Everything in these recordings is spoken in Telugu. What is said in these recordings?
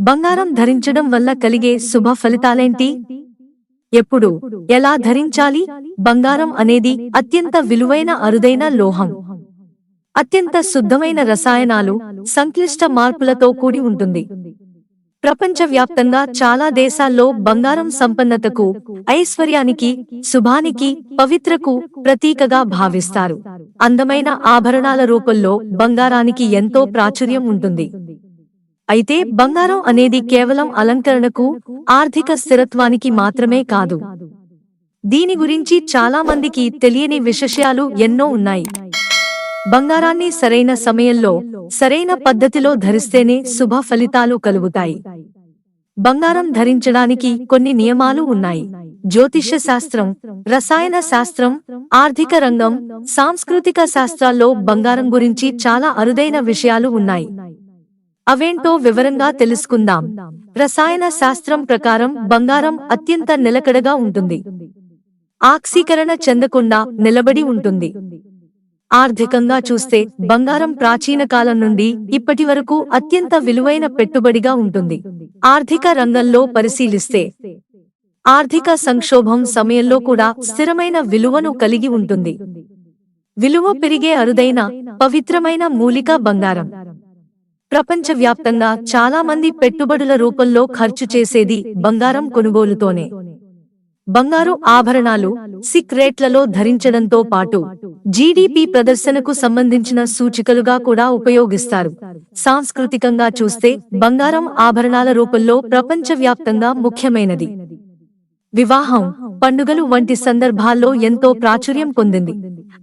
బంగారం ధరించడం వల్ల కలిగే శుభ ఫలితాలేంటి? ఎప్పుడు ఎలా ధరించాలి? బంగారం అనేది అత్యంత విలువైన అరుదైన లోహం. అత్యంత శుద్ధమైన రసాయనాలు సంక్లిష్ట మార్పులతో కూడి ఉంటుంది. ప్రపంచవ్యాప్తంగా చాలా దేశాల్లో బంగారం సంపన్నతకు ఐశ్వర్యానికి శుభానికి పవిత్రకు ప్రతీకగా భావిస్తారు. అందమైన ఆభరణాల రూపంలో బంగారానికి ఎంతో ప్రాచుర్యం ఉంటుంది. అయితే బంగారం అనేది కేవలం అలంకరణకు ఆర్థిక స్థిరత్వానికి మాత్రమే కాదు. దీని గురించి చాలా మందికి తెలియని విశేషాలు ఎన్నో ఉన్నాయి. బంగారాన్ని సరైన సమయంలో సరైన పద్ధతిలో ధరిస్తేనే శుభ ఫలితాలు కలుగుతాయి. బంగారం ధరించడానికి కొన్ని నియమాలు ఉన్నాయి. జ్యోతిష్య శాస్త్రం రసాయన శాస్త్రం ఆర్థిక రంగం సాంస్కృతిక శాస్త్రాల్లో బంగారం గురించి చాలా అరుదైన విషయాలు ఉన్నాయి. అవేంటో వివరంగా తెలుసుకుందాం. రసాయన శాస్త్రం ప్రకారం బంగారం అత్యంత నిలకడగా ఉంటుంది. ఆక్సీకరణ చెందకుండా నిలబడి ఉంటుంది. ఆర్థికంగా చూస్తే బంగారం ప్రాచీన కాలం నుండి ఇప్పటి వరకు అత్యంత విలువైన పెట్టుబడిగా ఉంటుంది. ఆర్థిక రంగంలో పరిశీలిస్తే ఆర్థిక సంక్షోభం సమయంలో కూడా స్థిరమైన విలువను కలిగి ఉంటుంది. విలువ పెరిగే అరుదైన పవిత్రమైన మూలిక బంగారం. ప్రపంచవ్యాప్తంగా చాలా మంది పెట్టుబడుల రూపంలో ఖర్చు చేసేది బంగారం కొనుగోలుతోనే. బంగారు ఆభరణాలు సిక్ రేట్లలో ధరించడంతో పాటు జీడీపీ ప్రదర్శనకు సంబంధించిన సూచికలుగా కూడా ఉపయోగిస్తారు. సాంస్కృతికంగా చూస్తే బంగారం ఆభరణాల రూపంలో ప్రపంచవ్యాప్తంగా ముఖ్యమైనది. వివాహం పండుగలు వంటి సందర్భాల్లో ఎంతో ప్రాచుర్యం పొందింది.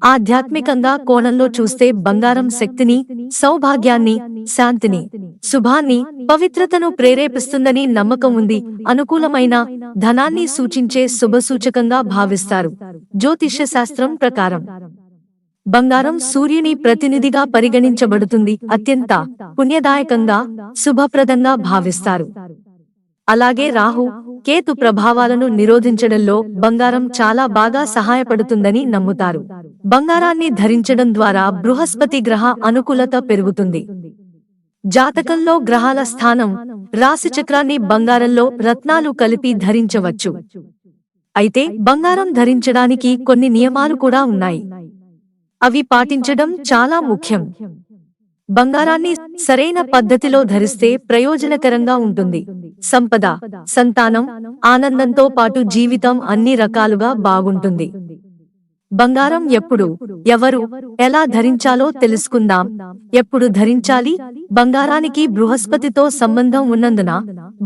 ఆధ్యాత్మికంగా కోణంలో చూస్తే బంగారం శక్తిని సౌభాగ్యాన్ని శాంతిని శుభాన్ని పవిత్రతను ప్రేరేపిస్తుందని నమ్మకం ఉంది. అనుకూలమైన ధనాన్ని సూచించే శుభసూచకంగా భావిస్తారు. జ్యోతిష్య శాస్త్రం ప్రకారం బంగారం సూర్యుని ప్రతినిధిగా పరిగణించబడుతుంది. అత్యంత పుణ్యదాయకంగా శుభప్రదంగా భావిస్తారు. అలాగే రాహు కేతు ప్రభావాలను నిరోధించడంలో బంగారం చాలా బాగా సహాయపడుతుందని నమ్ముతారు. బంగారాన్ని ధరించడం ద్వారా బృహస్పతి గ్రహ అనుకూలత పెరుగుతుంది. జాతకంలో గ్రహాల స్థానం రాశిచక్రాన్ని బంగారంలో రత్నాలు కలిపి ధరించవచ్చు. అయితే బంగారం ధరించడానికి కొన్ని నియమాలు కూడా ఉన్నాయి. అవి పాటించడం చాలా ముఖ్యం. బంగారాన్ని సరైన పద్ధతిలో ధరిస్తే ప్రయోజనకరంగా ఉంటుంది. సంపద సంతానం ఆనందంతో పాటు జీవితం అన్ని రకాలుగా బాగుంటుంది. బంగారం ఎప్పుడు ఎవరు ఎలా ధరించాలో తెలుసుకుందాం. ఎప్పుడు ధరించాలి? బంగారానికి బృహస్పతితో సంబంధం ఉన్నందున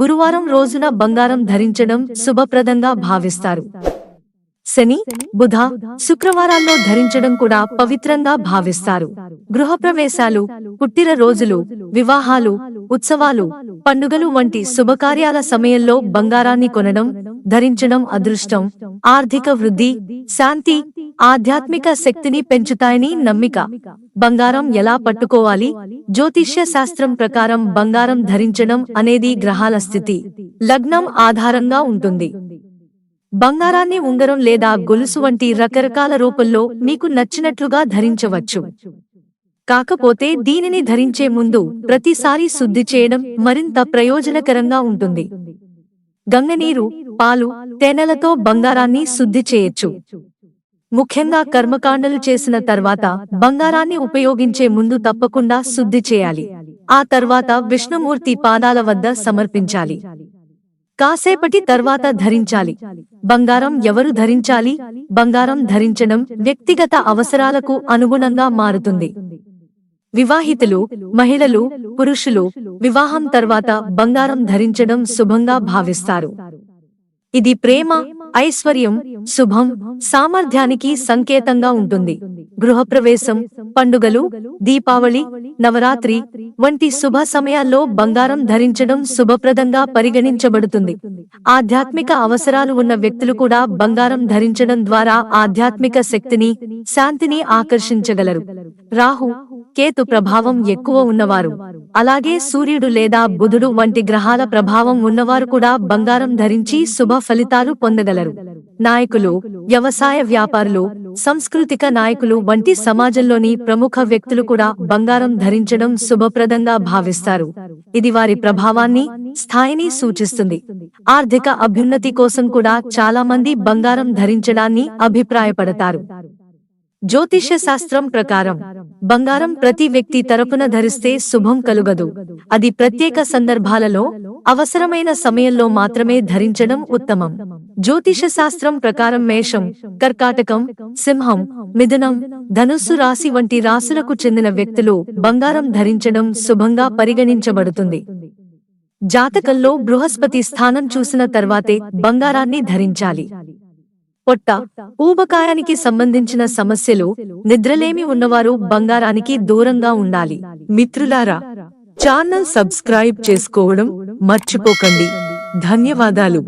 గురువారం రోజున బంగారం ధరించడం శుభప్రదంగా భావిస్తారు. శని బుధ శుక్రవారాల్లో ధరించడం కూడా పవిత్రంగా భావిస్తారు. గృహప్రవేశాలు పుట్టిన రోజులు వివాహాలు ఉత్సవాలు పండుగలు వంటి శుభకార్యాల సమయంలో బంగారాన్ని కొనడం ధరించడం అదృష్టం. ఆర్థిక వృద్ధి శాంతి ఆధ్యాత్మిక శక్తిని పెంచుతాయని నమ్మిక. బంగారం ఎలా పట్టుకోవాలి? జ్యోతిష్య శాస్త్రం ప్రకారం బంగారం ధరించడం అనేది గ్రహాల స్థితి. లగ్నం ఆధారంగా ఉంటుంది. బంగారాన్ని ఉంగరం లేదా గొలుసు వంటి రకరకాల రూపంలో మీకు నచ్చినట్లుగా ధరించవచ్చు. కాకపోతే దీనిని ధరించే ముందు ప్రతిసారి శుద్ధి చేయడం మరింత ప్రయోజనకరంగా ఉంటుంది. గంగనీరు పాలు తేనెలతో బంగారాన్ని శుద్ధి చేయొచ్చు. ముఖ్యంగా కర్మకాండలు చేసిన తర్వాత బంగారాన్ని ఉపయోగించే ముందు తప్పకుండా శుద్ధి చేయాలి. ఆ తర్వాత విష్ణుమూర్తి పాదాల వద్ద సమర్పించాలి. కాసేపటి తర్వాత ధరించాలి. బంగారం ఎవరు ధరించాలి? బంగారం ధరించడం వ్యక్తిగత అవసరాలకు అనుగుణంగా మారుతుంది. వివాహితులు మహిళలు పురుషులు వివాహం తర్వాత బంగారం ధరించడం శుభంగా భావిస్తారు. ఇది ప్రేమ ఐశ్వర్యం శుభం సామర్థ్యానికి సంకేతంగా ఉంటుంది. గృహప్రవేశం పండుగలు దీపావళి నవరాత్రి వంటి శుభ సమయాల్లో బంగారం ధరించడం శుభప్రదంగా పరిగణించబడుతుంది. ఆధ్యాత్మిక అవసరాలు ఉన్న వ్యక్తులు కూడా బంగారం ధరించడం ద్వారా ఆధ్యాత్మిక శక్తిని శాంతిని ఆకర్షించగలరు. రాహు కేతు ప్రభావం ఎక్కువ ఉన్నవారు. అలాగే సూర్యుడు లేదా బుధుడు వంటి గ్రహాల ప్రభావం ఉన్నవారు కూడా బంగారం ధరించి శుభ ఫలితాలు పొందగలరు. నాయకులు వ్యవసాయ వ్యాపారులు సాంస్కృతిక నాయకులు వంటి సమాజంలోని ప్రముఖ వ్యక్తులు కూడా బంగారం ధరించడం శుభప్రదంగా భావిస్తారు. ఇది వారి ప్రభావాన్ని స్థాయిని సూచిస్తుంది. ఆర్థిక అభ్యున్నతి కోసం కూడా చాలా మంది బంగారం ధరించడాన్ని అభిప్రాయపడతారు. జ్యోతిష్య శాస్త్రం ప్రకారం బంగారం ప్రతి వ్యక్తి తరపున ధరిస్తే శుభం కలుగదు. అది ప్రత్యేక సందర్భాలలో అవసరమైన సమయంలో మాత్రమే ధరించడం ఉత్తమం. జ్యోతిష శాస్త్రం ప్రకారం మేషం కర్కాటకం సింహం మిథునం ధనుస్సు రాశి వంటి రాశులకు చెందిన వ్యక్తులు బంగారం ధరించడం శుభంగా పరిగణించబడుతుంది. జాతకంలో బృహస్పతి స్థానం చూసిన తర్వాతే బంగారాన్ని ధరించాలి. పొట్ట. ఊబకాయానికి సంబంధించిన సమస్యలు నిద్రలేమి ఉన్నవారు బంగారానికి దూరంగా ఉండాలి. మిత్రులారా ఛానల్ సబ్స్క్రైబ్ చేసుకోవడం మర్చిపోకండి. ధన్యవాదాలు.